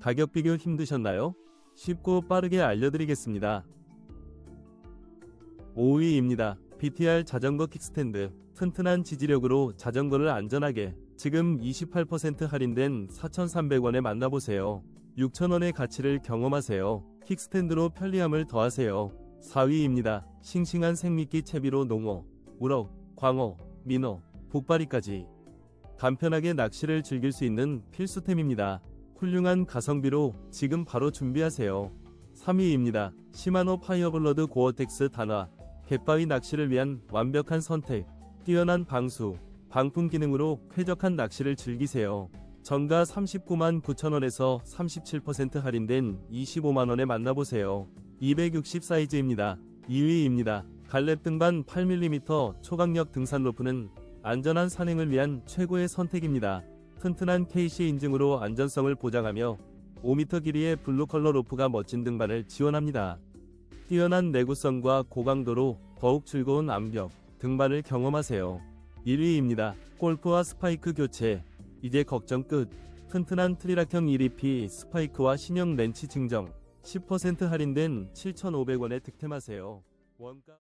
가격 비교 힘드셨나요? 쉽고 빠르게 알려드리겠습니다. 5위입니다. BTR 자전거 킥스탠드. 튼튼한 지지력으로 자전거를 안전하게 지금 28% 할인된 4,300원에 만나보세요. 6,000원의 가치를 경험하세요. 킥스탠드로 편리함을 더하세요. 4위입니다. 싱싱한 생미끼 채비로 농어, 우럭, 광어, 민어, 복바리까지 간편하게 낚시를 즐길 수 있는 필수템입니다. 훌륭한 가성비로 지금 바로 준비하세요. 3위입니다. 시마노 파이어블러드 고어텍스 단화 갯바위 낚시를 위한 완벽한 선택 뛰어난 방수 방풍 기능으로 쾌적한 낚시를 즐기세요. 정가 39만 9천원에서 37% 할인된 25만원에 만나보세요. 260 사이즈입니다. 2위입니다. 갈렙 등반 8mm 초강력 등산 로프는 안전한 산행을 위한 최고의 선택입니다. 튼튼한 KC 인증으로 안전성을 보장하며 5m 길이의 블루 컬러 로프가 멋진 등반을 지원합니다. 뛰어난 내구성과 고강도로 더욱 즐거운 암벽, 등반을 경험하세요. 1위입니다. 골프와 스파이크 교체. 이제 걱정 끝. 튼튼한 트리락형 1EP 스파이크와 신형 렌치 증정. 10% 할인된 7,500원에 득템하세요. 원가